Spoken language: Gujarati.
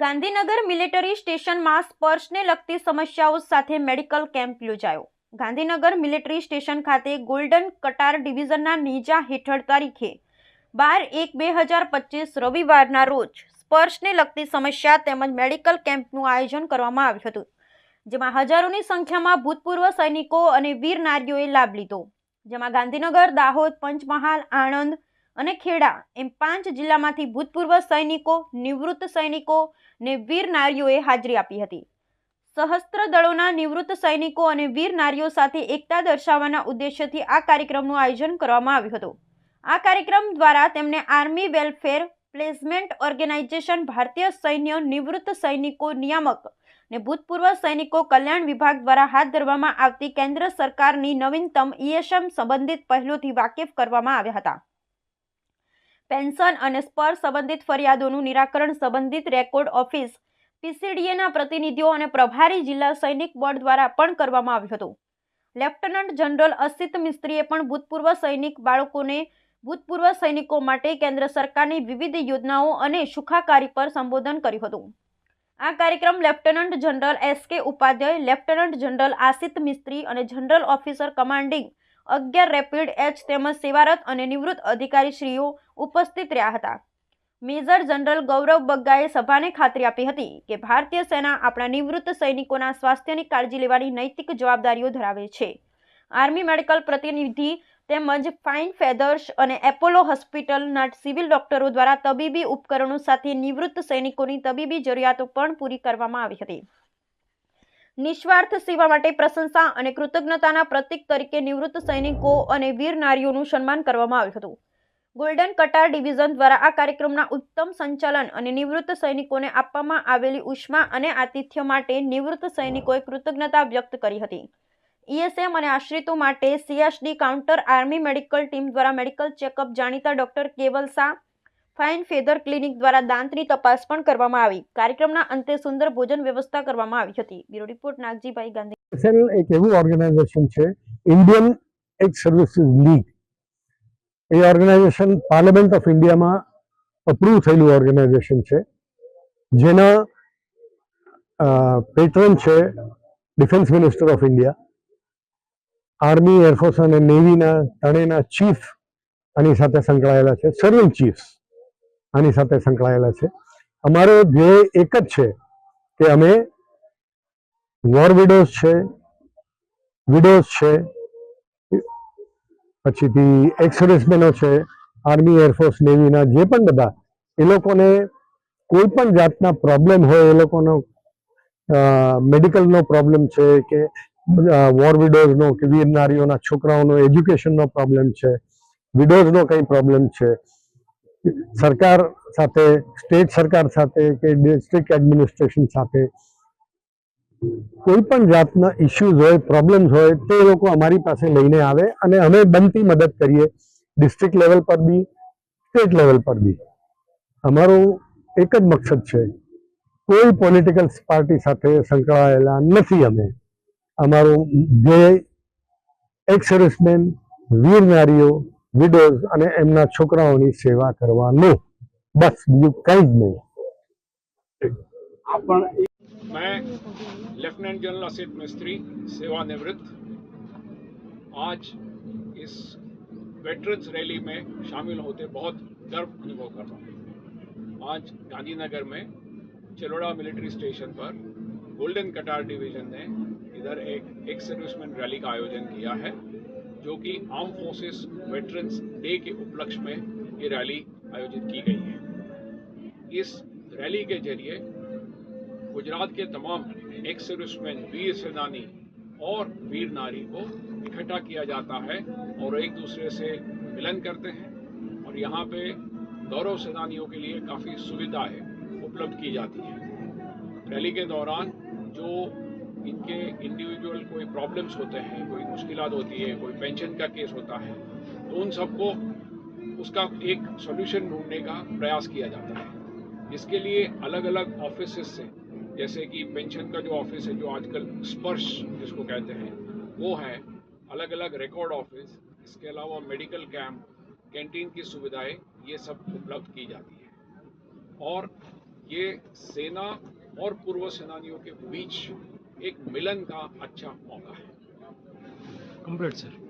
ગાંધીનગર મિલિટરી સ્ટેશનમાં સ્પર્શને લગતી સમસ્યાઓ સાથે મેડિકલ કેમ્પ યોજાયો. ગાંધીનગર મિલિટરી સ્ટેશન ખાતે ગોલ્ડન કટાર ડિવિઝનના નીજા હેઠળ તારીખે બાર એક બે હજાર પચીસ રવિવારના રોજ સ્પર્શને લગતી સમસ્યા તેમજ મેડિકલ કેમ્પનું આયોજન કરવામાં આવ્યું હતું, જેમાં હજારોની સંખ્યામાં ભૂતપૂર્વ સૈનિકો અને વીર નારીઓએ લાભ લીધો. જેમાં ગાંધીનગર, દાહોદ, પંચમહાલ, આણંદ અને ખેડા એમ પાંચ જિલ્લામાંથી ભૂતપૂર્વ સૈનિકો, નિવૃત્ત સૈનિકો ને વીર નારીઓએ હાજરી આપી હતી. સહસ્ત્ર દળોના નિવૃત્ત સૈનિકો અને વીર નારીઓ સાથે એકતા દર્શાવવાના ઉદ્દેશ્યથી આ કાર્યક્રમનું આયોજન કરવામાં આવ્યું હતું. આ કાર્યક્રમ દ્વારા તેમને આર્મી વેલફેર પ્લેસમેન્ટ ઓર્ગેનાઇઝેશન, ભારતીય સૈન્ય, નિવૃત્ત સૈનિકો, નિયામક ને ભૂતપૂર્વ સૈનિકો કલ્યાણ વિભાગ દ્વારા હાથ ધરવામાં આવતી કેન્દ્ર સરકારની નવીનતમ ઈએસએમ સંબંધિત પહેલોથી વાકેફ કરવામાં આવ્યા હતા. પેન્શન અને સ્પર સંબંધિત ફરિયાદોનું નિરાકરણ સંબંધિત રેકોર્ડ ઓફિસ પીસીડીએના પ્રતિનિધિઓ અને પ્રભારી જિલ્લા સૈનિક બોર્ડ દ્વારા પણ કરવામાં આવ્યું હતું. લેફ્ટનન્ટ જનરલ અસિત મિસ્ત્રીએ પણ ભૂતપૂર્વ સૈનિક બાળકોને ભૂતપૂર્વ સૈનિકો માટે કેન્દ્ર સરકારની વિવિધ યોજનાઓ અને સુખાકારી પર સંબોધન કર્યું હતું. આ કાર્યક્રમ lieutenant general S K Upadhyay, lieutenant general Asit Mistry અને જનરલ ઓફિસર કમાન્ડિંગ અગિયાર રેપિડ એચ તેમજ સેવારત અને નિવૃત્ત અધિકારીશ્રીઓ ઉપસ્થિત રહ્યા હતા. મેજર જનરલ ગૌરવ બગ્ગાએ સભાને ખાતરી આપી હતી કે ભારતીય સેના આપણા નિવૃત્ત સૈનિકોના સ્વાસ્થ્યની કાળજી લેવાની નૈતિક જવાબદારીઓ ધરાવે છે. આર્મી મેડિકલ પ્રતિનિધિ તેમજ ફાઇન ફેધર્સ અને એપોલો હોસ્પિટલના સિવિલ ડોક્ટરો દ્વારા તબીબી ઉપકરણો સાથે નિવૃત્ત સૈનિકોની તબીબી જરૂરિયાતો પણ પૂરી કરવામાં આવી હતી. નિસ્વાર્થ સેવા માટે પ્રશંસા અને કૃતજ્ઞતાના પ્રતીક તરીકે નિવૃત્ત સૈનિકો અને વીર નારીઓનું સન્માન કરવામાં આવ્યું હતું. ગોલ્ડન કટાર ડિવિઝન દ્વારા આ કાર્યક્રમના ઉત્તમ સંચાલન અને નિવૃત્ત સૈનિકોને આપવામાં આવેલી ઉષ્મા અને આતિથ્ય માટે નિવૃત્ત સૈનિકોએ કૃતજ્ઞતા વ્યક્ત કરી હતી. ઈએસએમ અને આશ્રિતો માટે CSD counter army medical team દ્વારા મેડિકલ ચેકઅપ જાણીતા doctor Keval Shah fine feather clinic દ્વારા દાંતની તપાસ પણ કરવામાં આવી. કાર્યક્રમના અંતે સુંદર ભોજન વ્યવસ્થા કરવામાં આવી હતી. Bureau report, Nagjibhai Gandhi. એક એવું ઓર્ગેનાઇઝેશન છે, ઇન્ડિયન એક સર્વિસીસ લીગ. એ ઓર્ગેનાઇઝેશન પાર્લામેન્ટ ઓફ ઇન્ડિયામાં અપ્રૂવ થયેલું ઓર્ગેનાઇઝેશન છે, જેના પેટ્રન છે defence minister of India. Army, air force અને નેવીના ત્રણેયના ચીફ આની સાથે સંકળાયેલા છે સર્વિંગ ચીફ્સ આની સાથે સંકળાયેલા છે. અમારો ધ્યેય એક જ છે કે અમે વોર વિડોઝ છે વિડોઝ છે, પછીથી એક્સ સર્વિસમેનો છે આર્મી એરફોર્સ નેવીના જે પણ બધા, એ લોકોને કોઈ પણ જાતના પ્રોબ્લેમ હોય, એ લોકોનો મેડિકલનો પ્રોબ્લેમ છે કે વોર વિડોઝનો કે વીર નારીઓના છોકરાઓનો એજ્યુકેશનનો પ્રોબ્લેમ છે વિડોઝનો કંઈ પ્રોબ્લેમ છે. સરકાર સાથે, સ્ટેટ સરકાર સાથે કે ડિસ્ટ્રિક્ટ એડમિનિસ્ટ્રેશન સાથે કોઈ પણ જાતના ઇશ્યુઝ હોય પ્રોબ્લેમ્સ હોય, તે લોકો અમારી પાસે લઈને આવે અને અમે બનતી મદદ કરીએ. ડિસ્ટ્રિક્ટ લેવલ પર બી સ્ટેટ લેવલ પર બી. અમારું એક જ મકસદ છે. કોઈ પોલિટિકલ પાર્ટી સાથે સંકળાયેલા નથી અમે. અમારું ધ્યેય એક્સ સર્વિસમેન વીર નારીઓ વિડોઝ અને એમના છોકરાઓની સેવા કરવાનું બસ બીજું કંઈ જ નહીં मैं लेफ्टिनेंट जनरल असित मिस्त्री सेवानिवृत्त आज इस वेटरन्स रैली में शामिल होते बहुत गर्व अनुभव कर रहा हूँ आज गांधीनगर में चिलोड़ा मिलिट्री स्टेशन पर गोल्डन कटार डिवीजन ने इधर एक एक सर्विसमैन रैली का आयोजन किया है जो कि आर्म फोर्सेस वेटरन्स डे के उपलक्ष्य में ये रैली आयोजित की गई है। इस रैली के ज़रिए गुजरात के तमाम एक्स सर्विसमैन वीर सेनानी और वीर नारी को इकट्ठा किया जाता है और एक दूसरे से मिलन करते हैं और यहाँ पे गौरव सेनानियों के लिए काफ़ी सुविधाएँ उपलब्ध की जाती है। रैली के दौरान जो इनके इंडिविजुअल कोई प्रॉब्लम्स होते हैं, कोई मुश्किल होती है, कोई पेंशन का केस होता है तो उन सबको उसका एक सोल्यूशन ढूँढने का प्रयास किया जाता है। इसके लिए अलग अलग ऑफ़िस से जैसे कि पेंशन का जो ऑफ़िस है, जो आजकल स्पर्श जिसको कहते हैं, वो है अलग अलग रिकॉर्ड ऑफ़िस इसके अलावा मेडिकल कैंप कैंटीन की सुविधाएँ, ये सब उपलब्ध की जाती है। और ये सेना और पूर्व सेनानियों के बीच एक मिलन का अच्छा मौका है कंप्लीट सर